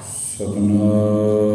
Sadhana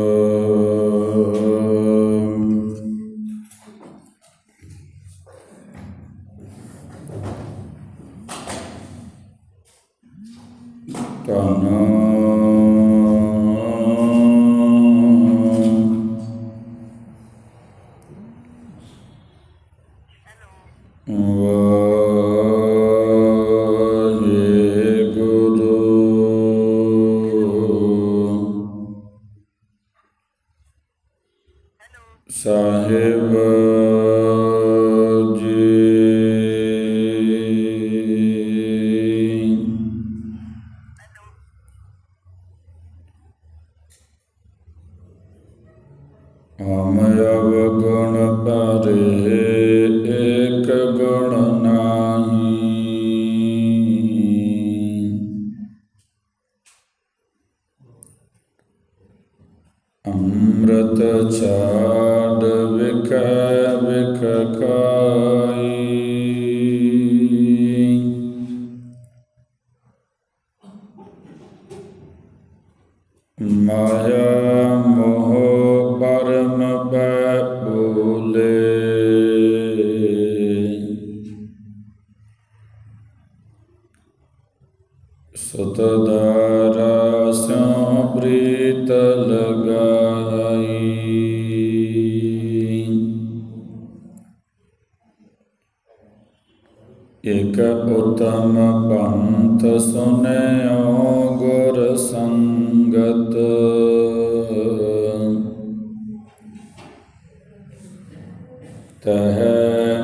ਮਾਇਆ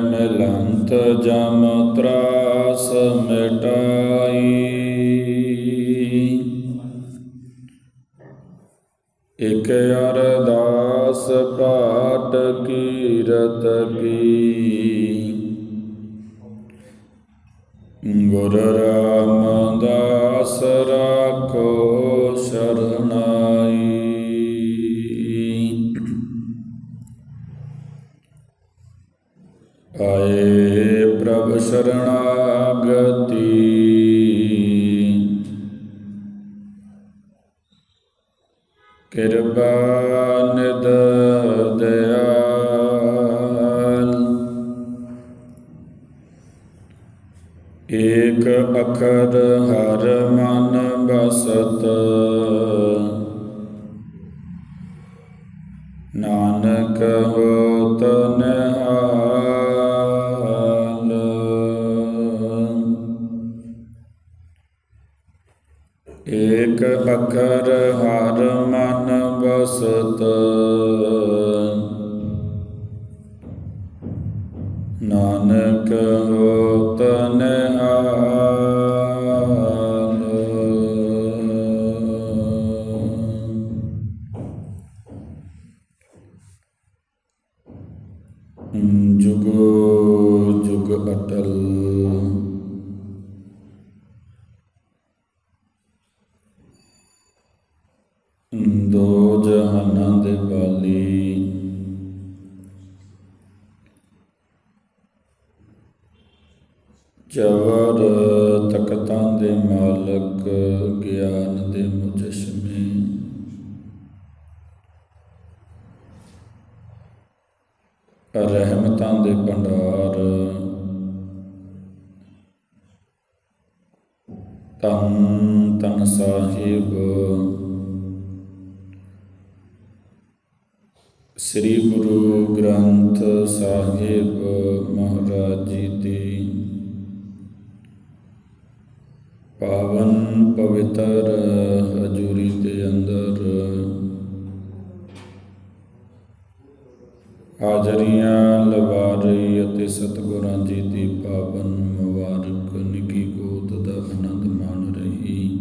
ਮਿਲੰਤ ਜਮ ਤਰਾਸ ਮਿਟਾਈ। ਇਕ ਅਰਦਾਸ ਪਾਟ ਕੀਰਤ ਕੀ। ਗੁਰ ਰਾਮਦਾਸ ਰਾਖੋ ਕਿਰਪਾ ਨਿਦ ਦਿਆਲ। ਏਕ ਅਖਰ ਹਰ ਮਨ ਬਸਤ ਨਾਨਕ ਹੋ ਨਾਨਕ ਹੋਤ ਨਿਹਾਲ ਰਹਿਮਤਾਂ ਦੇ ਭੰਡਾਰ। ਤਨ ਤਨ ਸਾਹਿਬ। ਸ੍ਰੀ ਗੁਰੂ ਗ੍ਰੰਥ ਸਾਹਿਬ ਮਹਾਰਾਜ ਜੀ ਦੀ ਪਾਵਨ ਪਵਿੱਤਰ ਹਜੂਰੀ ਦੇ ਅੰਦਰ ਹਾਜ਼ਰੀਆਂ ਲਵਾ ਰਹੀ ਅਤੇ ਸਤਿਗੁਰਾਂ ਜੀ ਦੀ ਪਾਵਨ ਮੁਬਾਰਕ, ਨਿੱਕੀ ਗੋਦ ਦਾ ਆਨੰਦ ਮਾਣ ਰਹੀ।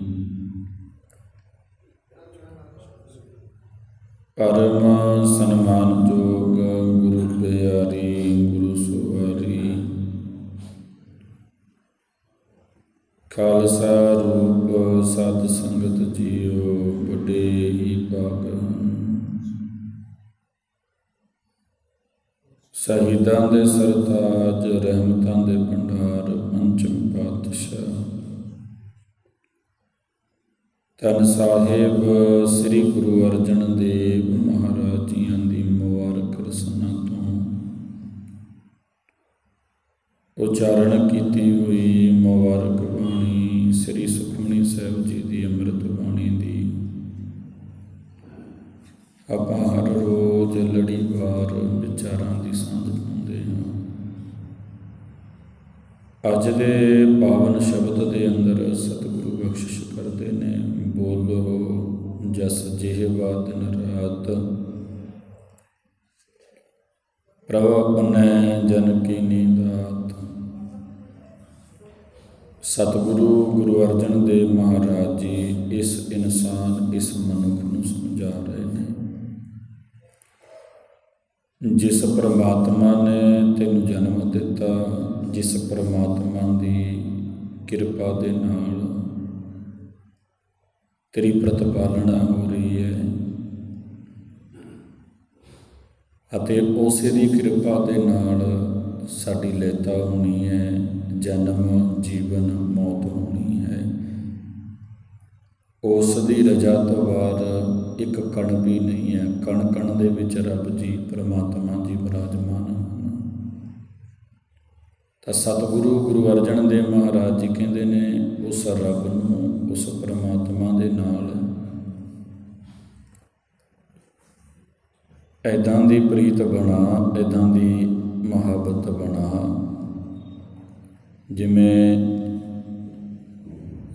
ਪਰਮ ਸਨਮਾਨਯੋਗ ਗੁਰੂ ਪਿਆਰੀ, ਗੁਰੂ ਸਵਾਰੀ ਖਾਲਸਾ ਰੂਪ, ਸਤ ਸੰਗਤ ਜੀਓ, ਵੱਡੇ ਹੀ ਭਾਗਨ ਸ਼ਹੀਦਾਂ ਦੇ ਸਰਤਾਜ ਰਹਿਮਤਾਂ ਦੇ ਭੰਡਾਰ, ਪੰਚਮ ਪਾਤਸ਼ਾਹ। ਧੰਨ ਸਾਹਿਬ, ਸ੍ਰੀ ਗੁਰੂ ਅਰਜਨ ਦੇਵ ਮਹਾਰਾਜ ਜੀਆਂ ਦੀ ਮੁਬਾਰਕ ਰਸਨਾ ਤੋਂ ਉਚਾਰਨ ਕੀਤੀ ਹੋਈ ਮੁਬਾਰਕ ਬਾਣੀ ਸ੍ਰੀ ਸੁਖਮਨੀ ਸਾਹਿਬ ਜੀ ਦੀ ਅੰਮ੍ਰਿਤ ਬਾਣੀ ਆਪਾਂ ਹਰ ਰੋਜ਼ ਲੜੀਵਾਰ ਵਿਚਾਰਾਂ ਦੀ ਸਾਂਝ ਪਾਉਂਦੇ ਹਾਂ। ਅੱਜ ਦੇ ਪਾਵਨ ਸ਼ਬਦ ਦੇ ਅੰਦਰ ਸਤਿਗੁਰੂ ਬਖਸ਼ਿਸ਼ ਕਰਦੇ ਨੇ, ਬੋਲੋ, ਜਸ ਜਿਹਵਾ ਦਿਨ ਰਾਤ। ਪ੍ਰਭ ਆਪਣੈ ਜਨ ਕੀ ਨੀਦਾਤ ਸਤਿਗੁਰੂ ਗੁਰੂ ਅਰਜਨ ਦੇਵ ਮਹਾਰਾਜ ਜੀ ਇਸ ਇਨਸਾਨ, ਇਸ ਮਨੁੱਖ ਨੂੰ ਸਮਝਾ ਰਹੇ ਨੇ ਜਿਸ ਪਰਮਾਤਮਾ ਨੇ ਤੈਨੂੰ ਜਨਮ ਦਿੱਤਾ, ਜਿਸ ਪਰਮਾਤਮਾ ਦੀ ਕਿਰਪਾ ਦੇ ਨਾਲ ਤੇਰੀ ਪ੍ਰਤਪਾਲਣਾ ਹੋ ਰਹੀ ਹੈ। ਅਤੇ ਉਸੇ ਦੀ ਕਿਰਪਾ ਦੇ ਨਾਲ ਸਾਡੀ ਲੈਤਾ ਹੋਣੀ ਹੈ, ਜਨਮ, ਜੀਵਨ, ਮੌਤ ਹੋਣੀ ਹੈ। ਉਸ ਦੀ ਰਜਾ ਤੋਂ ਬਾਅਦ ਇੱਕ ਕਣ ਵੀ ਨਹੀਂ ਹੈ। ਕਣ ਕਣ ਦੇ ਵਿੱਚ ਰੱਬ ਜੀ, ਪ੍ਰਮਾਤਮਾ ਜੀ ਵਿਰਾਜਮਾਨ ਹਨ। ਤਾਂ ਸਤਿਗੁਰੂ ਗੁਰੂ ਅਰਜਨ ਦੇਵ ਮਹਾਰਾਜ ਜੀ ਕਹਿੰਦੇ ਨੇ, ਉਸ ਰੱਬ ਨੂੰ, ਉਸ ਪ੍ਰਮਾਤਮਾ ਦੇ ਨਾਲ ਐਦਾਂ ਦੀ ਪ੍ਰੀਤ ਬਣਾ ਐਦਾਂ ਦੀ ਮੁਹੱਬਤ ਬਣਾ, ਜਿਵੇਂ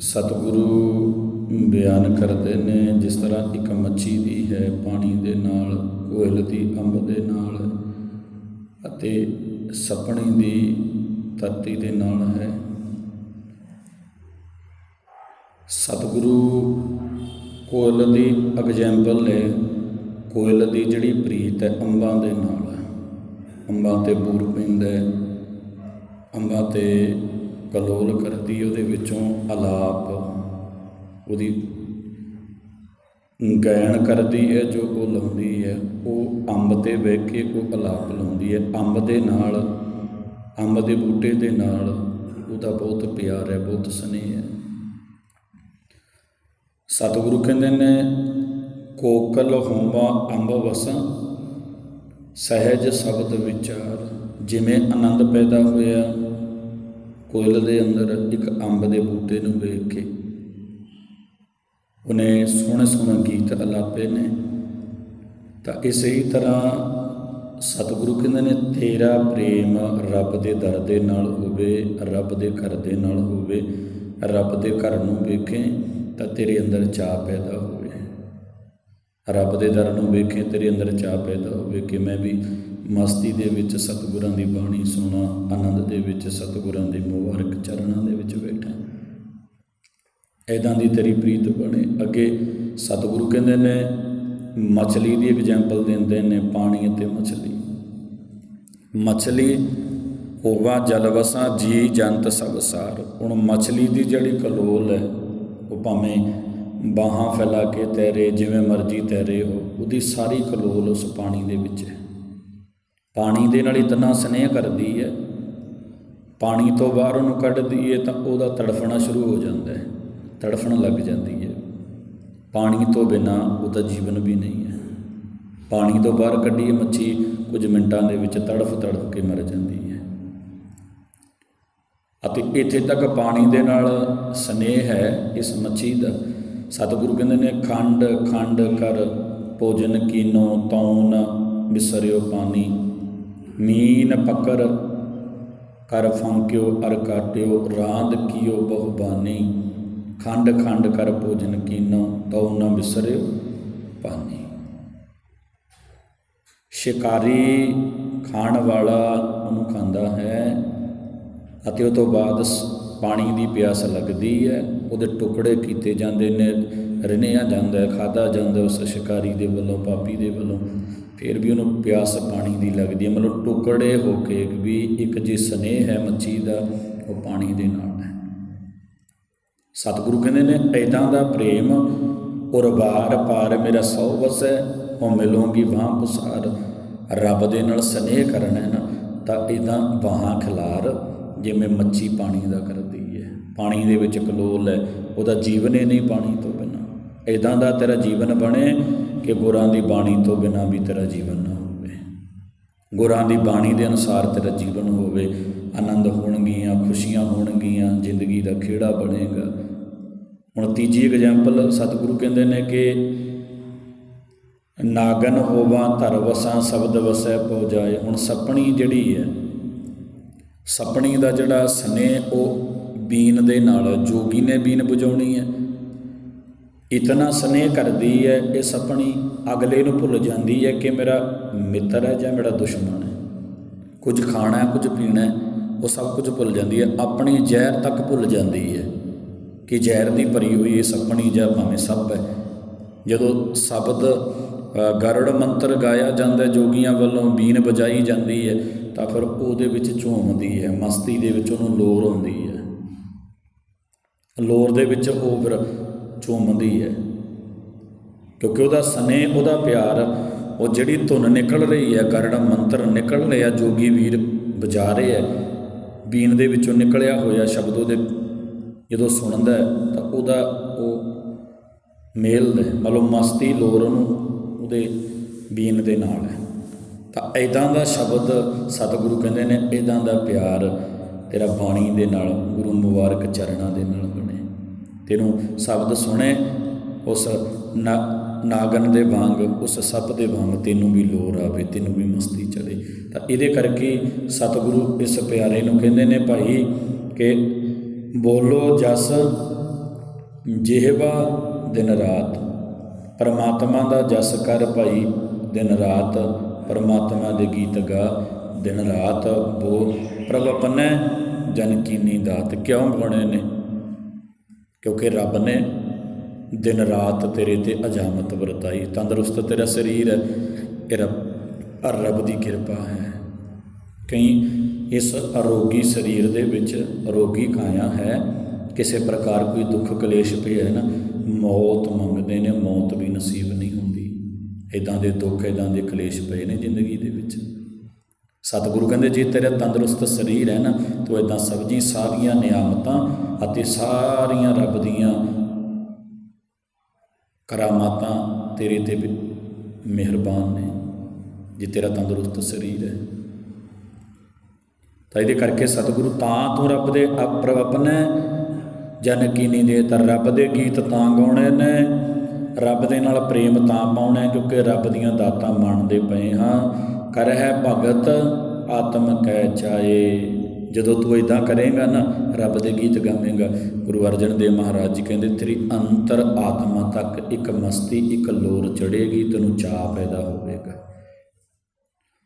ਸਤਿਗੁਰੂ ਬਿਆਨ ਕਰਦੇ ਨੇ, ਜਿਸ ਤਰ੍ਹਾਂ ਇੱਕ ਮੱਛੀ ਦੀ ਹੈ ਪਾਣੀ ਦੇ ਨਾਲ, ਕੋਇਲ ਦੀ ਅੰਬ ਦੇ ਨਾਲ ਅਤੇ ਸਪਣੀ ਦੀ ਧਰਤੀ ਦੇ ਨਾਲ ਹੈ। ਸਤਿਗੁਰੂ ਕੋਇਲ ਦੀ ਐਗਜ਼ਾਮਪਲ ਨੇ ਕੋਇਲ ਦੀ ਜਿਹੜੀ ਪ੍ਰੀਤ ਹੈ ਅੰਬਾਂ ਦੇ ਨਾਲ ਅੰਬਾਂ ਤੇ ਬੂਰ ਪੈਂਦਾ ਹੈ, ਅੰਬਾਂ ਤੇ ਕਲੋਲ ਕਰਦੀ ਉਹਦੇ ਵਿੱਚੋਂ ਅਲਾਪ ਉਹਦੀ ਗਾਇਣ ਕਰਦੀ ਹੈ, ਜੋ ਉਹ ਲਾਉਂਦੀ ਹੈ, ਉਹ ਅੰਬ ਤੇ ਬਹਿ ਕੇ ਉਹ ਅਲਾਪ ਲਾਉਂਦੀ ਹੈ। ਅੰਬ ਦੇ ਨਾਲ, ਅੰਬ ਦੇ ਬੂਟੇ ਦੇ ਨਾਲ ਉਹਦਾ ਬਹੁਤ ਪਿਆਰ ਹੈ, ਬਹੁਤ ਸਨੇਹ ਹੈ। ਸਤਿਗੁਰੂ ਕਹਿੰਦੇ ਨੇ, ਕੋਕਲ ਹੋਮਾ ਅੰਬ ਵਸਾਂ, ਸਹਿਜ ਸ਼ਬਦ ਵਿਚਾਰ। ਜਿਵੇਂ ਆਨੰਦ ਪੈਦਾ ਹੋਇਆ, ਕੋਇਲ ਦੇ ਅੰਦਰ ਇੱਕ ਅੰਬ ਦੇ ਬੂਟੇ ਨੂੰ ਵੇਖ ਕੇ। ਉਹਨੇ ਸੋਹਣੇ ਸੋਹਣੇ ਗੀਤ ਅਲਾਪੇ ਨੇ। ਤਾਂ ਇਸੇ ਹੀ ਤਰ੍ਹਾਂ ਸਤਿਗੁਰੂ ਕਹਿੰਦੇ ਨੇ, ਤੇਰਾ ਪ੍ਰੇਮ ਰੱਬ ਦੇ ਦਰ ਦੇ ਨਾਲ ਹੋਵੇ, ਰੱਬ ਦੇ ਘਰ ਦੇ ਨਾਲ ਹੋਵੇ, ਰੱਬ ਦੇ ਘਰ ਨੂੰ ਵੇਖੇ ਤਾਂ ਤੇਰੇ ਅੰਦਰ ਚਾਹ ਪੈਦਾ ਹੋਵੇ। ਰੱਬ ਦੇ ਦਰ ਨੂੰ ਵੇਖੇ ਤੇਰੇ ਅੰਦਰ ਚਾਹ ਪੈਦਾ ਹੋਵੇ। ਕਿ ਮੈਂ ਵੀ ਮਸਤੀ ਦੇ ਵਿੱਚ ਸਤਿਗੁਰਾਂ ਦੀ ਬਾਣੀ ਸੁਣਾ, ਆਨੰਦ ਦੇ ਵਿੱਚ ਸਤਿਗੁਰਾਂ ਦੇ ਮੁਬਾਰਕ ਚਰਨਾਂ ਦੇ ਵਿੱਚ ਬੈਠਾਂ। ਐਦਾਂ ਦੀ ਤੇਰੀ ਪ੍ਰੀਤ ਬਣੇ। ਅੱਗੇ ਸਤਿਗੁਰੂ ਕਹਿੰਦੇ ਨੇ, ਮਛਲੀ ਦੀ ਐਗਜ਼ਾਮਪਲ ਦਿੰਦੇ ਨੇ ਪਾਣੀ ਅਤੇ ਮਛਲੀ। ਮਛਲੀ ਹੋਵਾ ਜਲਵਸਾ ਜੀ ਜੰਤ ਸਭਸਾਰ ਹੁਣ ਮਛਲੀ ਦੀ ਜਿਹੜੀ ਕਲੋਲ ਹੈ, ਉਹ ਭਾਵੇਂ ਬਾਹਾਂ ਫੈਲਾ ਕੇ ਤੈਰੇ, ਜਿਵੇਂ ਮਰਜ਼ੀ ਤੈਰੇ ਹੋ, ਉਹਦੀ ਸਾਰੀ ਕਲੋਲ ਉਸ ਪਾਣੀ ਦੇ ਵਿੱਚ ਹੈ। ਪਾਣੀ ਦੇ ਨਾਲ ਇਤਨਾ ਸਨੇਹ ਕਰਦੀ ਹੈ, ਪਾਣੀ ਤੋਂ ਬਾਹਰ ਉਹਨੂੰ ਕੱਢਦੀ ਹੈ, ਤਾਂ ਉਹਦਾ ਤੜਫਣਾ ਸ਼ੁਰੂ ਹੋ ਜਾਂਦਾ ਹੈ। ਤੜਫਣ ਲੱਗ ਜਾਂਦੀ ਹੈ। ਪਾਣੀ ਤੋਂ ਬਿਨਾ ਉਹਦਾ ਜੀਵਨ ਵੀ ਨਹੀਂ ਹੈ। ਪਾਣੀ ਤੋਂ ਬਾਹਰ ਕੱਢੀਏ ਮੱਛੀ, ਕੁਝ ਮਿੰਟਾਂ ਦੇ ਵਿੱਚ ਤੜਫ ਤੜਫ ਕੇ ਮਰ ਜਾਂਦੀ ਹੈ। ਅਤੇ ਇੱਥੇ ਤੱਕ ਪਾਣੀ ਦੇ ਨਾਲ ਸਨੇਹ ਹੈ ਇਸ ਮੱਛੀ ਦਾ। ਸਤਿਗੁਰੂ ਕਹਿੰਦੇ ਨੇ, ਖੰਡ ਖੰਡ ਕਰ, ਭੋਜਨ ਕੀਨੋ, ਤੌਨ, ਮਿਸਰਿਓ ਪਾਣੀ। ਮੀਨ ਪਕਰ, ਕਰ ਫੰਕਿਓ, ਅਰ ਕਾਟਿਓ, ਰਾਂਦ ਕੀਓ ਬਹੁ ਬਾਨੀ ਖੰਡ ਖੰਡ ਕਰ ਭੋਜਨ ਕੀਨੋ, ਤਉ ਨ ਬਿਸਰਿਓ ਪਾਣੀ ਸ਼ਿਕਾਰੀ ਖਾਣ ਵਾਲਾ ਉਹਨੂੰ ਖਾਂਦਾ ਹੈ ਅਤੇ ਉਹ ਤੋਂ ਬਾਅਦ ਪਾਣੀ ਦੀ ਪਿਆਸ ਲੱਗਦੀ ਹੈ, ਉਹਦੇ ਟੁਕੜੇ ਕੀਤੇ ਜਾਂਦੇ ਨੇ, ਰਿਨਿਆ ਜਾਂਦਾ ਹੈ ਖਾਦਾ ਜਾਂਦਾ ਉਸ ਸ਼ਿਕਾਰੀ ਦੇ ਵੱਲੋਂ, ਪਾਪੀ ਦੇ ਵੱਲੋਂ, ਫਿਰ ਵੀ ਉਹਨੂੰ ਪਿਆਸ ਪਾਣੀ ਦੀ ਲੱਗਦੀ ਹੈ। ਮਤਲਬ ਟੁਕੜੇ ਹੋ ਕੇ ਵੀ ਇੱਕ ਜੇ ਸਨੇਹ ਹੈ ਮੱਛੀ ਦਾ, ਉਹ ਪਾਣੀ ਦੇ ਨਾਲ ਸਤਿਗੁਰੂ ਕਹਿੰਦੇ ਨੇ ਐਦਾਂ ਦਾ ਪ੍ਰੇਮ ਉਰਬਾਰ ਪਾਰ ਮੇਰਾ ਸੌ ਵਸੈ, ਉਹ ਮਿਲੋਂਗੀ ਵਾਂ ਪੁਸਾਰ। ਰੱਬ ਦੇ ਨਾਲ ਸਨੇਹ ਕਰਨਾ ਹੈ ਨਾ, ਤਾਂ ਇਦਾਂ ਬਾਹਾਂ ਖਿਲਾਰ ਜਿਵੇਂ ਮੱਛੀ ਪਾਣੀ ਦਾ ਕਰਦੀ ਹੈ ਪਾਣੀ ਦੇ ਵਿੱਚ ਕਲੋਲ ਹੈ ਉਹਦਾ ਜੀਵਨ ਹੀ ਨਹੀਂ ਪਾਣੀ ਤੋਂ ਬਿਨਾਂ। ਇਦਾਂ ਦਾ ਤੇਰਾ ਜੀਵਨ ਬਣੇ ਕਿ ਗੁਰਾਂ ਦੀ ਬਾਣੀ ਤੋਂ ਬਿਨਾਂ ਵੀ ਤੇਰਾ ਜੀਵਨ ਨਾ ਹੋਵੇ। ਗੁਰਾਂ ਦੀ ਬਾਣੀ ਦੇ ਅਨੁਸਾਰ ਤੇਰਾ ਜੀਵਨ ਹੋਵੇ। ਆਨੰਦ ਹੋਣਗੀਆਂ, ਖੁਸ਼ੀਆਂ ਹੋਣਗੀਆਂ, ਜ਼ਿੰਦਗੀ ਦਾ ਖੇੜਾ ਬਣੇਗਾ। ਹੁਣ ਤੀਜੀ ਐਗਜ਼ਾਮਪਲ ਸਤਿਗੁਰੂ ਕਹਿੰਦੇ ਨੇ ਕਿ ਨਾਗਨ ਹੋਵਾਂ ਧਰ ਵਸਾਂ ਸ਼ਬਦ ਵਸੈ ਪਉ ਜਾਏ। ਹੁਣ ਸੱਪਣੀ ਜਿਹੜੀ ਹੈ, ਸੱਪਣੀ ਦਾ ਜਿਹੜਾ ਸਨੇ ਉਹ ਬੀਨ ਦੇ ਨਾਲ ਜੋਗੀ ਨੇ ਬੀਨ ਬੁਝਾਉਣੀ ਹੈ। ਇਤਨਾ ਸਨੇਹ ਕਰਦੀ ਹੈ ਇਹ ਸਪਣੀ, ਅਗਲੇ ਨੂੰ ਭੁੱਲ ਜਾਂਦੀ ਹੈ ਕਿ ਮੇਰਾ ਮਿੱਤਰ ਹੈ ਜਾਂ ਮੇਰਾ ਦੁਸ਼ਮਣ ਹੈ। ਕੁਝ ਖਾਣਾ ਹੈ, ਕੁਝ ਪੀਣਾ ਹੈ, ਉਹ ਸਭ ਕੁਝ ਭੁੱਲ ਜਾਂਦੀ ਹੈ। ਆਪਣੀ ਜ਼ਹਿਰ ਤੱਕ ਭੁੱਲ ਜਾਂਦੀ ਹੈ। ਕਿ ਜ਼ਹਿਰ ਦੀ ਭਰੀ ਹੋਈ ਇਹ ਸੱਪਣੀ ਜਾਂ ਭਾਵੇਂ ਸੱਪ ਹੈ। ਜਦੋਂ ਸ਼ਬਦ ਗਰੜ ਮੰਤਰ ਗਾਇਆ ਜਾਂਦਾ ਜੋਗੀਆਂ ਵੱਲੋਂ ਬੀਨ ਬਜਾਈ ਜਾਂਦੀ ਹੈ, ਤਾਂ ਫਿਰ ਉਹਦੇ ਵਿੱਚ ਝੂਮਦੀ ਹੈ, ਮਸਤੀ ਦੇ ਵਿੱਚ ਉਹਨੂੰ ਲੋਰ ਆਉਂਦੀ ਹੈ। ਲੋਰ ਦੇ ਵਿੱਚ ਉਹ ਫਿਰ ਝੂਮਦੀ ਹੈ। ਕਿਉਂਕਿ ਉਹਦਾ ਸਨੇ ਉਹਦਾ ਪਿਆਰ, ਉਹ ਜਿਹੜੀ ਧੁਨ ਨਿਕਲ ਰਹੀ ਹੈ, ਗਰੜ ਮੰਤਰ ਨਿਕਲ ਰਿਹਾ, ਜੋਗੀ ਵੀਰ ਬਜਾ ਰਹੇ ਹੈ। ਬੀਨ ਦੇ ਵਿੱਚੋਂ ਨਿਕਲਿਆ ਹੋਇਆ ਸ਼ਬਦ ਉਹਦੇ ਜਦੋਂ ਸੁਣਦਾ ਤਾਂ ਉਹਦਾ ਉਹ ਮੇਲ ਹੈ ਮਤਲਬ ਮਸਤੀ ਲੋਰ ਉਹਨੂੰ ਉਹਦੇ ਬੀਨ ਦੇ ਨਾਲ ਹੈ। ਤਾਂ ਐਦਾਂ ਦਾ ਸ਼ਬਦ ਸਤਿਗੁਰੂ ਕਹਿੰਦੇ ਨੇ ਐਦਾਂ ਦਾ ਪਿਆਰ ਤੇਰਾ ਬਾਣੀ ਦੇ ਨਾਲ, ਗੁਰੂ ਮੁਬਾਰਕ ਚਰਨਾਂ ਦੇ ਨਾਲ ਬਣੇ। ਤੈਨੂੰ ਸ਼ਬਦ ਸੁਣੇ, ਉਸ ਨਾਗਨ ਦੇ ਵਾਂਗ, ਉਸ ਸੱਪ ਦੇ ਵਾਂਗ ਤੈਨੂੰ ਵੀ ਲੋਰ ਆਵੇ, ਤੈਨੂੰ ਵੀ ਮਸਤੀ ਚੜੇ ਤਾਂ ਇਹਦੇ ਕਰਕੇ ਸਤਿਗੁਰੂ ਇਸ ਪਿਆਰੇ ਨੂੰ ਕਹਿੰਦੇ ਨੇ ਭਾਈ ਕਿ ਬੋਲੋ ਜਸ ਜਿਹਵਾ ਦਿਨ ਰਾਤ। ਪਰਮਾਤਮਾ ਦਾ ਜਸ ਕਰ ਭਾਈ ਦਿਨ ਰਾਤ। ਪਰਮਾਤਮਾ ਦੇ ਗੀਤ ਗਾ ਦਿਨ ਰਾਤ। ਬੋ ਪ੍ਰਭ ਆਪਣੈ ਜਨ ਕੀਨੀ ਦਾਤ ਕਿਉਂ ਬਣੇ ਨੇ? ਕਿਉਂਕਿ ਰੱਬ ਨੇ ਦਿਨ ਰਾਤ ਤੇਰੇ ਤੇ ਅਜਾਮਤ ਵਰਤਾਈ। ਤੰਦਰੁਸਤ ਤੇਰਾ ਸਰੀਰ ਹੈ, ਇਹ ਰੱਬ ਰੱਬ ਦੀ ਕਿਰਪਾ ਹੈ। ਕਈ ਇਸ ਅਰੋਗੀ ਸਰੀਰ ਦੇ ਵਿੱਚ ਰੋਗੀ ਕਾਇਆ ਹੈ। ਕਿਸੇ ਪ੍ਰਕਾਰ ਕੋਈ ਦੁੱਖ ਕਲੇਸ਼ ਪਿਆ ਹੈ ਨਾ, ਮੌਤ ਮੰਗਦੇ ਨੇ, ਮੌਤ ਵੀ ਨਸੀਬ ਨਹੀਂ ਹੁੰਦੀ। ਇਦਾਂ ਦੇ ਦੁੱਖ ਇਦਾਂ ਦੇ ਕਲੇਸ਼ ਪਏ ਨੇ ਜ਼ਿੰਦਗੀ ਦੇ ਵਿੱਚ। ਸਤਿਗੁਰੂ ਕਹਿੰਦੇ, ਜੇ ਤੇਰਾ ਤੰਦਰੁਸਤ ਸਰੀਰ ਹੈ ਨਾ, ਤੂੰ ਇਦਾਂ ਸਬਜੀ ਸਾਰੀਆਂ ਨਿਆਮਤਾਂ ਅਤੇ ਸਾਰੀਆਂ ਰੱਬ ਦੀਆਂ ਕਰਾਮਾਤਾਂ ਤੇਰੇ ਤੇ ਮਿਹਰਬਾਨ ਨੇ। ਜੇ ਤੇਰਾ ਤੰਦਰੁਸਤ ਸਰੀਰ ਹੈ ਤਾਂ ਇਹਦੇ ਕਰਕੇ ਸਤਿਗੁਰੂ ਤਾਂ ਤੂੰ ਰੱਬ ਦੇ ਅਪਰਵ ਆਪਣੇ ਜਨ ਕੀਨੀ ਦੇ ਤਾਂ ਰੱਬ ਦੇ ਗੀਤ ਤਾਂ ਗਾਉਣੇ ਨੇ। ਰੱਬ ਦੇ ਨਾਲ ਪ੍ਰੇਮ ਤਾਂ ਪਾਉਣਾ ਕਿਉਂਕਿ ਰੱਬ ਦੀਆਂ ਦਾਤਾਂ ਮੰਨਦੇ ਪਏ ਹਾਂ। ਕਰ ਹੈ ਭਗਤ, ਆਤਮ ਕਹਿ ਚਾਏ ਜਦੋਂ ਤੂੰ ਇਦਾਂ ਕਰੇਗਾ ਨਾ, ਰੱਬ ਦੇ ਗੀਤ ਗਾਵੇਂਗਾ। ਗੁਰੂ ਅਰਜਨ ਦੇਵ ਮਹਾਰਾਜ ਜੀ ਕਹਿੰਦੇ, ਤੇਰੀ ਅੰਤਰ ਆਤਮਾ ਤੱਕ ਇੱਕ ਮਸਤੀ, ਇੱਕ ਲੋਰ ਚੜੇਗੀ ਤੈਨੂੰ ਚਾਹ ਪੈਦਾ ਹੋਵੇਗਾ।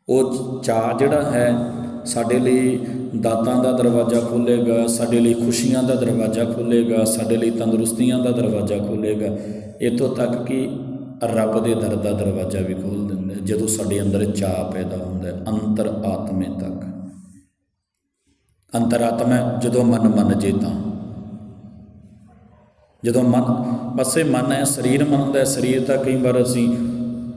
ਉਹ ਚਾਹ ਜਿਹੜਾ ਹੈ ਸਾਡੇ ਲਈ ਦਾਤਾਂ ਦਾ ਦਰਵਾਜ਼ਾ ਖੋਲੇਗਾ, ਸਾਡੇ ਲਈ ਖੁਸ਼ੀਆਂ ਦਾ ਦਰਵਾਜ਼ਾ ਖੋਲੇਗਾ, ਸਾਡੇ ਲਈ ਤੰਦਰੁਸਤੀਆਂ ਦਾ ਦਰਵਾਜ਼ਾ ਖੋਲੇਗਾ। ਇਤੋਂ ਤੱਕ ਕਿ ਰੱਬ ਦੇ ਦਰ ਦਾ ਦਰਵਾਜ਼ਾ ਵੀ ਖੋਲ ਦਿੰਦਾ ਜਦੋਂ ਸਾਡੇ ਅੰਦਰ ਚਾਹ ਪੈਦਾ ਹੁੰਦਾ ਹੈ, ਅੰਤਰ ਆਤਮੇ ਤੱਕ। ਅੰਤਰਾਤਮਾ ਜਦੋਂ ਮਨ ਮੰਨ ਜੇ ਤਾਂ ਜਦੋਂ ਮਨ, ਬਸੇ ਮਨ ਹੈ, ਸਰੀਰ ਮੰਨਦਾ ਸਰੀਰ ਤਾਂ ਕਈ ਵਾਰ ਅਸੀਂ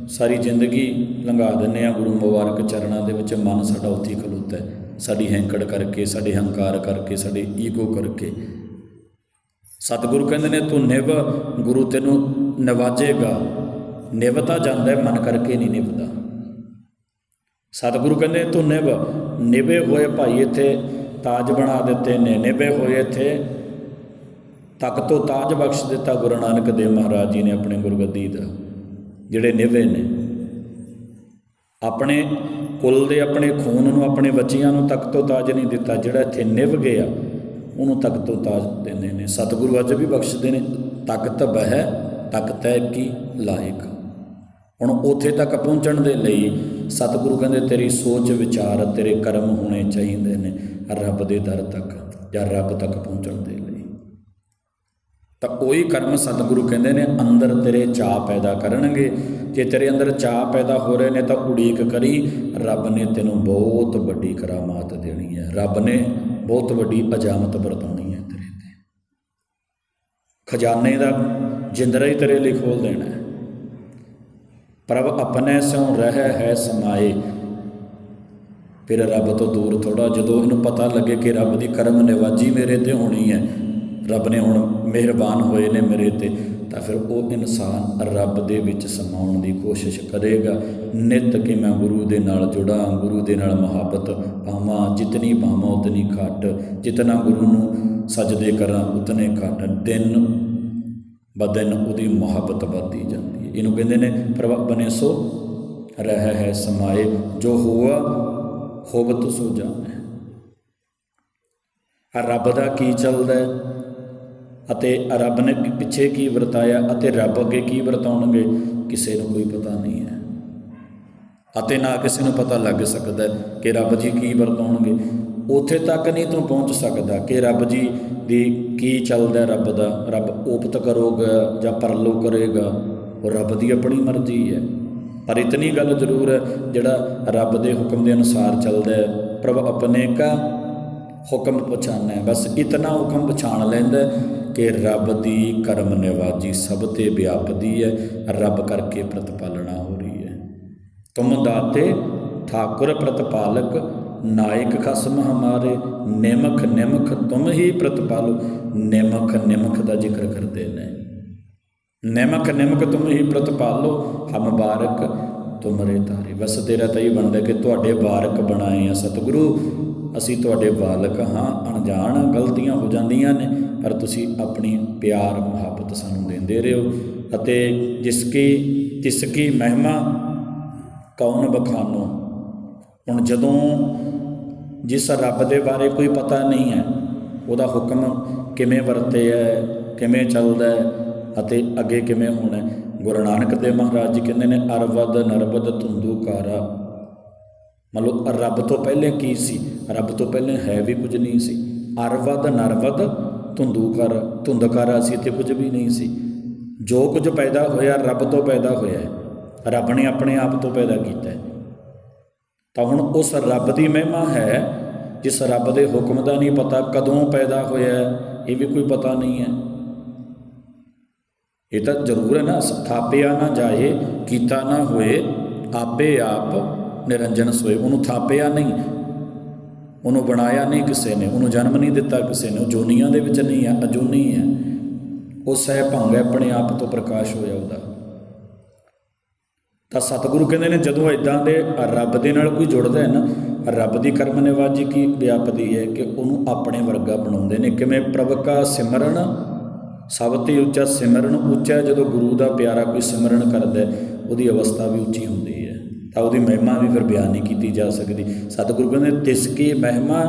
ਸਾਰੀ ਜ਼ਿੰਦਗੀ ਲੰਘਾ ਦਿੰਨੇ ਆ ਗੁਰੂ ਮੁਬਾਰਕ ਚਰਨਾਂ ਦੇ ਵਿੱਚ ਮਨ ਸਾਡਾ ਉੱਥੇ ਹੀ ਖਲੋਤਾ ਹੈ। ਸਾਡੀ ਹੈਂਕੜ ਕਰਕੇ, ਸਾਡੇ ਹੰਕਾਰ ਕਰਕੇ, ਸਾਡੇ ਈਗੋ ਕਰਕੇ। ਸਤਿਗੁਰੂ ਕਹਿੰਦੇ ਨੇ, ਤੂੰ ਨਿਵ ਗੁਰੂ ਤੈਨੂੰ ਨਵਾਜੇਗਾ। ਨਿਵ ਜਾਂਦਾ ਮਨ ਕਰਕੇ ਨਹੀਂ ਨਿਵਦਾ ਸਤਿਗੁਰੂ ਕਹਿੰਦੇ, ਤੂੰ ਨਿਵ ਨਿਵੇ ਹੋਏ ਭਾਈ ਇੱਥੇ ਤਾਜ ਬਣਾ ਦਿੱਤੇ ਨੇ ਨਿਵੇ ਹੋਏ ਇੱਥੇ ਤੱਕ ਤੋਂ ਤਾਜ ਬਖਸ਼ ਦਿੱਤਾ ਗੁਰੂ ਨਾਨਕ ਦੇਵ ਮਹਾਰਾਜ ਜੀ ਨੇ ਆਪਣੇ ਗੁਰਗੱਦੀ ਦਾ। ਜਿਹੜੇ ਨਿਭੇ ਨੇ, ਆਪਣੇ ਕੁੱਲ ਦੇ ਆਪਣੇ ਖੂਨ ਨੂੰ, ਆਪਣੇ ਬੱਚਿਆਂ ਨੂੰ ਤੱਕ ਤੋਂ ਤਾਜ ਨਹੀਂ ਦਿੱਤਾ, ਜਿਹੜਾ ਇੱਥੇ ਨਿਭ ਗਿਆ, ਉਹਨੂੰ ਤੱਕ ਤੋਂ ਤਾਜ ਦਿੰਦੇ ਨੇ। ਸਤਿਗੁਰੂ ਅੱਜ ਵੀ ਬਖਸ਼ਦੇ ਨੇ ਤਖਤ ਬਹਿ ਤਖਤ ਹੈ ਕੀ ਲਾਇਕ। ਹੁਣ ਉੱਥੇ ਤੱਕ ਪਹੁੰਚਣ ਦੇ ਲਈ ਸਤਿਗੁਰੂ ਕਹਿੰਦੇ, ਤੇਰੀ ਸੋਚ ਵਿਚਾਰ, ਤੇਰੇ ਕਰਮ ਹੋਣੇ ਚਾਹੀਦੇ ਨੇ, ਰੱਬ ਦੇ ਦਰ ਤੱਕ ਜਾਂ ਰੱਬ ਤੱਕ ਪਹੁੰਚਣ ਦੇ ਲਈ। ਤਾਂ ਉਹੀ ਕਰਮ ਸਤਿਗੁਰੂ ਕਹਿੰਦੇ ਨੇ, ਅੰਦਰ ਤੇਰੇ ਚਾਹ ਪੈਦਾ ਕਰਨਗੇ। ਜੇ ਤੇਰੇ ਅੰਦਰ ਚਾਹ ਪੈਦਾ ਹੋ ਰਹੇ ਨੇ ਤਾਂ ਉਡੀਕ ਕਰੀ, ਰੱਬ ਨੇ ਤੈਨੂੰ ਬਹੁਤ ਵੱਡੀ ਕਰਾਮਾਤ ਦੇਣੀ ਹੈ। ਰੱਬ ਨੇ ਬਹੁਤ ਵੱਡੀ ਅਜਾਮਤ ਵਰਤਾਉਣੀ ਹੈ ਤੇਰੇ ਤੇ। ਖਜ਼ਾਨੇ ਦਾ ਜਿੰਦਰਾ ਹੀ ਤੇਰੇ ਲਈ ਖੋਲ ਦੇਣਾ ਹੈ। ਪ੍ਰਭ ਆਪਣੇ ਸਿਉ ਰਹਿ ਹੈ ਸਮਾਏ। ਫਿਰ ਰੱਬ ਤੋਂ ਦੂਰ ਥੋੜਾ ਜਦੋਂ ਇਹਨੂੰ ਪਤਾ ਲੱਗੇ ਕਿ ਰੱਬ ਦੀ ਕਰਮ ਨਿਵਾਜੀ ਮੇਰੇ ਤੇ ਹੋਣੀ ਹੈ ਰੱਬ ਨੇ ਹੁਣ ਮਿਹਰਬਾਨ ਹੋਏ ਨੇ ਮੇਰੇ ਤੇ, ਤਾਂ ਫਿਰ ਉਹ ਇਨਸਾਨ ਰੱਬ ਦੇ ਵਿੱਚ ਸਮਾਉਣ ਦੀ ਕੋਸ਼ਿਸ਼ ਕਰੇਗਾ। ਨਿਤ ਕਿ ਮੈਂ ਗੁਰੂ ਦੇ ਨਾਲ ਜੁੜਾਂ, ਗੁਰੂ ਦੇ ਨਾਲ ਮੁਹੱਬਤ ਪਾਵਾਂ, ਜਿਤਨੀ ਪਾਵਾਂ ਉਤਨੀ ਘੱਟ। ਜਿਤਨਾ ਗੁਰੂ ਨੂੰ ਸਜਦੇ ਕਰਾਂ, ਉਤਨੇ ਘੱਟ। ਦਿਨ ਬਦਨ ਉਹਦੀ ਮੁਹੱਬਤ ਵੱਧਦੀ ਜਾਂਦੀ ਹੈ। ਇਹਨੂੰ ਕਹਿੰਦੇ ਨੇ ਪ੍ਰਭ ਬਨੇ ਸੋ ਰਹਿ ਹੈ ਸਮਾਏ, ਜੋ ਹੋਆ ਹੋਬਤ ਸੋ ਜਾਣੇ। ਆ ਰੱਬ ਦਾ ਕੀ ਚੱਲਦਾ ਹੈ? ਅਤੇ ਰੱਬ ਨੇ ਪਿੱਛੇ ਕੀ ਵਰਤਾਇਆ ਅਤੇ ਰੱਬ ਅੱਗੇ ਕੀ ਵਰਤਾਉਣਗੇ, ਕਿਸੇ ਨੂੰ ਕੋਈ ਪਤਾ ਨਹੀਂ ਹੈ। ਅਤੇ ਨਾ ਕਿਸੇ ਨੂੰ ਪਤਾ ਲੱਗ ਸਕਦਾ ਕਿ ਰੱਬ ਜੀ ਕੀ ਵਰਤਾਉਣਗੇ। ਉੱਥੇ ਤੱਕ ਨਹੀਂ ਤੂੰ ਪਹੁੰਚ ਸਕਦਾ ਕਿ ਰੱਬ ਜੀ ਦੀ ਕੀ ਚੱਲਦਾ ਰੱਬ ਦਾ। ਰੱਬ ਉਪਤ ਕਰੋਗਾ ਜਾਂ ਪਰਲੋ ਕਰੇਗਾ। ਉਹ ਰੱਬ ਦੀ ਆਪਣੀ ਮਰਜ਼ੀ ਹੈ। ਪਰ ਇਤਨੀ ਗੱਲ ਜ਼ਰੂਰ ਹੈ, ਜਿਹੜਾ ਰੱਬ ਦੇ ਹੁਕਮ ਦੇ ਅਨੁਸਾਰ ਚੱਲਦਾ ਹੈ। ਪ੍ਰਭ ਆਪਣੇ ਕਾ ਹੁਕਮ ਪਛਾਨਣਾ ਬਸ ਇਤਨਾ ਹੁਕਮ ਪਛਾਣ ਲੈਂਦਾ ਕਿ ਰੱਬ ਦੀ ਕਰਮ ਨਿਵਾਜੀ ਸਭ ਤੇ ਵਿਆਪਦੀ ਹੈ, ਰੱਬ ਕਰਕੇ ਪ੍ਰਤਪਾਲਣਾ ਹੋ ਰਹੀ ਹੈ। ਤੁਮ ਦਾਤੇ, ਠਾਕੁਰ ਪ੍ਰਤਪਾਲਕ, ਨਾਇਕ ਖਸਮ ਹਮਾਰੇ ਨਿਮਖ ਨਿਮਖ ਤੁਮ ਹੀ ਪ੍ਰਤਪਾਲੋ, ਨਿਮਖ ਨਿਮਖ ਦਾ ਜ਼ਿਕਰ ਕਰਦੇ ਨੇ। ਨਿਮਕ ਨਿਮਕ ਤੁਮ ਹੀ ਪ੍ਰਤਪਾਲੋ, ਹਮ ਬਾਰਕ ਤੁਮਰੇ ਤਾਰੇ ਬਸ ਤੇਰਾ ਤਾਂ ਹੀ ਬਣਦਾ ਕਿ ਤੁਹਾਡੇ ਬਾਰਕ ਬਣਾਏ ਆ ਸਤਿਗੁਰੂ। ਅਸੀਂ ਤੁਹਾਡੇ ਬਾਲਕ ਹਾਂ, ਅਣਜਾਣ ਗਲਤੀਆਂ ਹੋ ਜਾਂਦੀਆਂ ਨੇ। ਪਰ ਤੁਸੀਂ ਆਪਣੀ ਪਿਆਰ ਮੁਹੱਬਤ ਸਾਨੂੰ ਦਿੰਦੇ ਰਹੋ ਅਤੇ ਜਿਸ ਕੀ ਤਿਸ ਕੀ ਮਹਿਮਾ ਕੌਣ ਬਖਾਨੋ? ਹੁਣ ਜਦੋਂ ਜਿਸ ਰੱਬ ਦੇ ਬਾਰੇ ਕੋਈ ਪਤਾ ਨਹੀਂ ਹੈ, ਉਹਦਾ ਹੁਕਮ ਕਿਵੇਂ ਵਰਤੇ ਹੈ ਕਿਵੇਂ ਚੱਲਦਾ ਹੈ ਅਤੇ ਅੱਗੇ ਕਿਵੇਂ ਹੋਣਾ ਹੈ ਗੁਰੂ ਨਾਨਕ ਦੇਵ ਮਹਾਰਾਜ ਜੀ ਕਹਿੰਦੇ ਨੇ, ਅਰਵਦ ਨਰਵਦ ਧੁੰਦੂ ਕਾਰਾ। ਮਤਲਬ ਰੱਬ ਤੋਂ ਪਹਿਲੇ ਕੀ ਸੀ? ਰੱਬ ਤੋਂ ਪਹਿਲੇ ਹੈ ਵੀ ਕੁਝ ਨਹੀਂ ਸੀ। ਅਰਵਦ ਨਰਵਦ ਧੁੰਦੂਕਰ ਧੁੰਦਕਾਰਾ ਸੀ ਤੇ ਕੁਝ ਵੀ ਨਹੀਂ ਸੀ। ਜੋ ਕੁਝ ਪੈਦਾ ਹੋਇਆ ਰੱਬ ਤੋਂ ਪੈਦਾ ਹੋਇਆ ਹੈ। ਰੱਬ ਨੇ ਆਪਣੇ ਆਪ ਤੋਂ ਪੈਦਾ ਕੀਤਾ ਹੈ। ਤਾਂ ਹੁਣ ਉਸ ਰੱਬ ਦੀ ਮਹਿਮਾ ਹੈ, ਜਿਸ ਰੱਬ ਦੇ ਹੁਕਮ ਦਾ ਨਹੀਂ ਪਤਾ ਕਦੋਂ ਪੈਦਾ ਹੋਇਆ ਇਹ ਵੀ ਕੋਈ ਪਤਾ ਨਹੀਂ ਹੈ। ਇਹ ਤਾਂ ਜ਼ਰੂਰ ਹੈ ਨਾ ਥਾਪਿਆ ਨਾ ਜਾਏ, ਕੀਤਾ ਨਾ ਹੋਏ, ਆਪੇ ਆਪ ਨਿਰੰਜਨ ਸੋਏ ਉਹਨੂੰ ਥਾਪਿਆ ਨਹੀਂ ਉਹਨੂੰ ਬਣਾਇਆ ਨਹੀਂ ਕਿਸੇ ਨੇ, ਉਹਨੂੰ ਜਨਮ ਨਹੀਂ ਦਿੱਤਾ ਕਿਸੇ ਨੇ, ਉਹ ਜੋਨੀਆਂ ਦੇ ਵਿੱਚ ਨਹੀਂ ਹੈ, ਅਜੂਨੀ ਹੈ। ਉਹ ਸਹਿਭੰਗ ਹੈ, ਆਪਣੇ ਆਪ ਤੋਂ ਪ੍ਰਕਾਸ਼ ਹੋਇਆ ਉਹਦਾ। ਤਾਂ ਸਤਿਗੁਰੂ ਕਹਿੰਦੇ ਨੇ, ਜਦੋਂ ਇਦਾਂ ਦੇ ਰੱਬ ਦੇ ਨਾਲ ਕੋਈ ਜੁੜਦਾ ਹੈ ਨਾ, ਰੱਬ ਦੀ ਕਰਮ ਨਿਵਾਜੀ ਕੀ ਵਿਆਪਦੀ ਹੈ ਕਿ ਉਹਨੂੰ ਆਪਣੇ ਵਰਗਾ ਬਣਾਉਂਦੇ ਨੇ। ਕਿਵੇਂ? ਪ੍ਰਭ ਕਾ ਸਿਮਰਨ, ਸਭ ਤੋਂ ਉੱਚਾ ਸਿਮਰਨ, ਉੱਚਾ ਜਦੋਂ ਗੁਰੂ ਦਾ ਪਿਆਰਾ ਕੋਈ ਸਿਮਰਨ ਕਰਦਾ ਉਹਦੀ ਅਵਸਥਾ ਵੀ ਉੱਚੀ ਹੁੰਦੀ ਤਾਂ ਉਹਦੀ ਮਹਿਮਾ ਵੀ ਫਿਰ ਬਿਆਨ ਨਹੀਂ ਕੀਤੀ ਜਾ ਸਕਦੀ। ਸਤਿਗੁਰੂ ਕਹਿੰਦੇ, ਤਿਸ ਕੀ ਮਹਿਮਾ,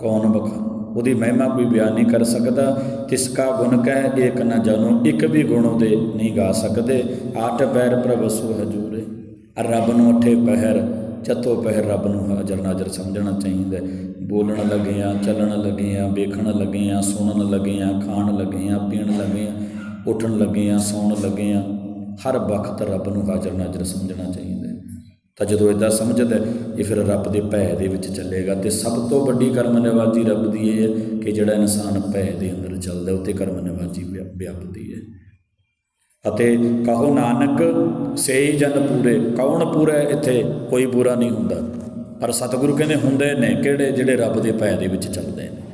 ਕੌਣ ਬਖਾ? ਉਹਦੀ ਮਹਿਮਾ ਕੋਈ ਬਿਆਨ ਨਹੀਂ ਕਰ ਸਕਦਾ। ਤਿਸ ਕਾ ਗੁਣ ਕਹਿ, ਏਕ ਨ ਜਾਣੋ, ਇੱਕ ਵੀ ਗੁਣ ਉਹਦੇ ਨਹੀਂ ਗਾ ਸਕਦੇ। ਆਠ ਪੈਰ ਪ੍ਰਭ ਸੋ ਹਜੂਰੇ ਅਰ ਰੱਬ ਨੂੰ ਅਠੇ ਪਹਿਰ, ਚੱਤੋ ਪਹਿਰ ਰੱਬ ਨੂੰ ਹਾਜ਼ਰ ਨਾਜ਼ਰ ਸਮਝਣਾ ਚਾਹੀਦਾ ਬੋਲਣ ਲੱਗੇ ਆ ਚੱਲਣ ਲੱਗੇ ਆ ਵੇਖਣ ਲੱਗੇ ਆ ਸੁਣਨ ਲੱਗੇ ਆ ਖਾਣ ਲੱਗੇ ਆ ਪੀਣ ਲੱਗੇ ਆ ਉੱਠਣ ਲੱਗੇ ਆ ਸੌਣ ਲੱਗੇ ਆ ਹਰ ਵਕਤ ਰੱਬ ਨੂੰ ਹਾਜ਼ਰ ਨਾਜ਼ਰ ਸਮਝਣਾ ਚਾਹੀਦਾ ਤਾਂ ਜਦੋਂ ਇਦਾਂ ਸਮਝਦਾ ਹੈ, ਇਹ ਫਿਰ ਰੱਬ ਦੇ ਭੈ ਦੇ ਵਿੱਚ ਚੱਲੇਗਾ ਤੇ ਸਭ ਤੋਂ ਵੱਡੀ ਕਰਮ ਨਿਵਾਜੀ ਰੱਬ ਦੀ ਇਹ ਹੈ ਕਿ ਜਿਹੜਾ ਇਨਸਾਨ ਭੈ ਦੇ ਅੰਦਰ ਚੱਲਦਾ ਉੱਤੇ ਕਰਮ ਨਿਵਾਜੀ ਵਿਆ- ਵਿਆਪਦੀ ਹੈ। ਅਤੇ ਕਹੋ ਨਾਨਕ ਸੇਈ ਜਨ ਪੂਰੇ ਕੌਣ ਪੂਰਾ ਇੱਥੇ? ਕੋਈ ਪੂਰਾ ਨਹੀਂ ਹੁੰਦਾ। ਪਰ ਸਤਿਗੁਰੂ ਕਹਿੰਦੇ ਹੁੰਦੇ ਨੇ ਕਿਹੜੇ ਜਿਹੜੇ ਰੱਬ ਦੇ ਭੈ ਦੇ ਵਿੱਚ ਚੱਲਦੇ ਨੇ।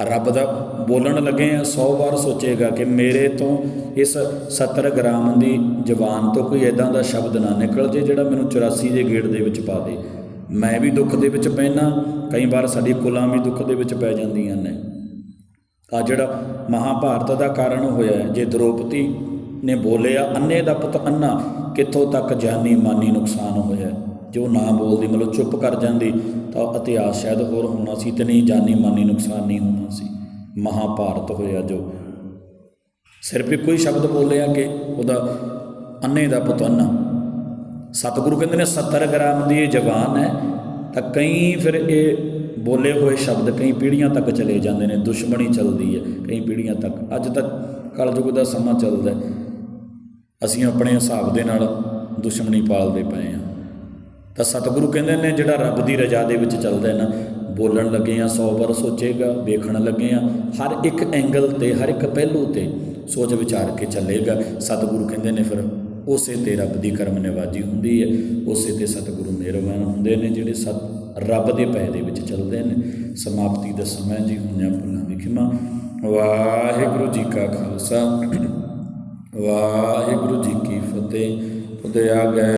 ਰੱਬ ਦਾ ਬੋਲਣ ਲੱਗੇ ਆ 100 ਵਾਰ ਸੋਚੇਗਾ ਕਿ ਮੇਰੇ ਤੋਂ ਇਸ 70 ਗ੍ਰਾਮ ਦੀ ਜ਼ਬਾਨ ਤੋਂ ਕੋਈ ਐਦਾਂ ਦਾ ਸ਼ਬਦ ਨਾ ਨਿਕਲ ਜੇ ਜਿਹੜਾ ਮੈਨੂੰ 84 ਦੇ ਗੇੜ ਦੇ ਵਿੱਚ ਪਾ ਦੇ। ਮੈਂ ਵੀ ਦੁੱਖ ਦੇ ਵਿੱਚ ਪੈਣਾ ਕਈ ਵਾਰ ਸਾਡੀ ਕੁਲਾਂ ਵੀ ਦੁੱਖ ਦੇ ਵਿੱਚ ਪੈ ਜਾਂਦੀਆਂ ਨੇ। ਆ ਜਿਹੜਾ ਮਹਾਭਾਰਤ ਦਾ ਕਾਰਨ ਹੋਇਆ ਜੇ ਦ੍ਰੋਪਦੀ ਨੇ ਬੋਲਿਆ, ਅੰਨੇ ਦਾ ਪੁੱਤ ਅੰਨਾ, ਕਿੱਥੋਂ ਤੱਕ ਜਾਨੀ ਮਾਨੀ ਨੁਕਸਾਨ ਹੋਇਆ ਜੋ ਨਾ ਬੋਲਦੀ, ਮਤਲਬ ਚੁੱਪ ਕਰ ਜਾਂਦੀ, ਤਾਂ ਇਤਿਹਾਸ ਸ਼ਾਇਦ ਹੋਰ ਹੋਣਾ ਸੀ ਤੇ ਨਹੀਂ ਜਾਨੀ ਮਾਨੀ ਨੁਕਸਾਨ ਨਹੀਂ ਹੋਣਾ ਸੀ। ਮਹਾਭਾਰਤ ਹੋਇਆ ਜੋ। ਸਿਰਫ ਇੱਕੋ ਹੀ ਸ਼ਬਦ ਬੋਲਿਆ ਕਿ ਉਹਦਾ ਅੰਨੇ ਦਾ ਪੁੱਤ ਸਤਿਗੁਰੂ ਕਹਿੰਦੇ ਨੇ 70 ਗ੍ਰਾਮ ਦੀ ਇਹ ਜ਼ਬਾਨ ਹੈ, ਤਾਂ ਕਈ ਫਿਰ ਇਹ ਬੋਲੇ ਹੋਏ ਸ਼ਬਦ ਕਈ ਪੀੜ੍ਹੀਆਂ ਤੱਕ ਚਲੇ ਜਾਂਦੇ ਨੇ, ਦੁਸ਼ਮਣੀ ਚੱਲਦੀ ਹੈ ਕਈ ਪੀੜ੍ਹੀਆਂ ਤੱਕ। ਅੱਜ ਤੱਕ ਕਲਯੁਗ ਦਾ ਸਮਾਂ ਚੱਲਦਾ ਅਸੀਂ ਆਪਣੇ ਹਿਸਾਬ ਦੇ ਨਾਲ ਦੁਸ਼ਮਣੀ ਪਾਲਦੇ ਪਏ ਹਾਂ। ਤਾਂ ਸਤਿਗੁਰੂ ਕਹਿੰਦੇ ਨੇ, ਜਿਹੜਾ ਰੱਬ ਦੀ ਰਜ਼ਾ ਦੇ ਵਿੱਚ ਚੱਲਦਾ ਹੈ ਨਾ, ਬੋਲਣ ਲੱਗੇ ਆ 100 ਵਾਰ ਸੋਚੇਗਾ, ਵੇਖਣ ਲੱਗੇ ਆ, ਹਰ ਇੱਕ ਐਂਗਲ ਤੇ, ਹਰ ਇੱਕ ਪਹਿਲੂ ਤੇ ਸੋਚ ਵਿਚਾਰ ਕੇ ਚੱਲੇਗਾ। ਸਤਿਗੁਰੂ ਕਹਿੰਦੇ ਨੇ ਫਿਰ, ਉਸੇ ਤੇ ਰੱਬ ਦੀ ਕਰਮ ਨਿਵਾਜੀ ਹੁੰਦੀ ਹੈ, ਉਸੇ ਤੇ ਸਤਿਗੁਰੂ ਮਿਹਰਬਾਨ ਹੁੰਦੇ ਨੇ, ਜਿਹੜੇ ਸਤ, ਰੱਬ ਦੇ ਪੈ ਦੇ ਵਿੱਚ ਚੱਲਦੇ ਨੇ। ਸਮਾਪਤੀ ਦਾ ਸਮਾਂ ਜੀ ਹੋਈਆਂ ਭੁੱਲਾਂ ਵਿਖਿਮਾ ਵਾਹਿਗੁਰੂ ਜੀ ਕਾ ਖਾਲਸਾ, ਵਾਹਿਗੁਰੂ ਜੀ ਕੀ ਫਤਿਹ। ਉਦਿਆ ਗਏ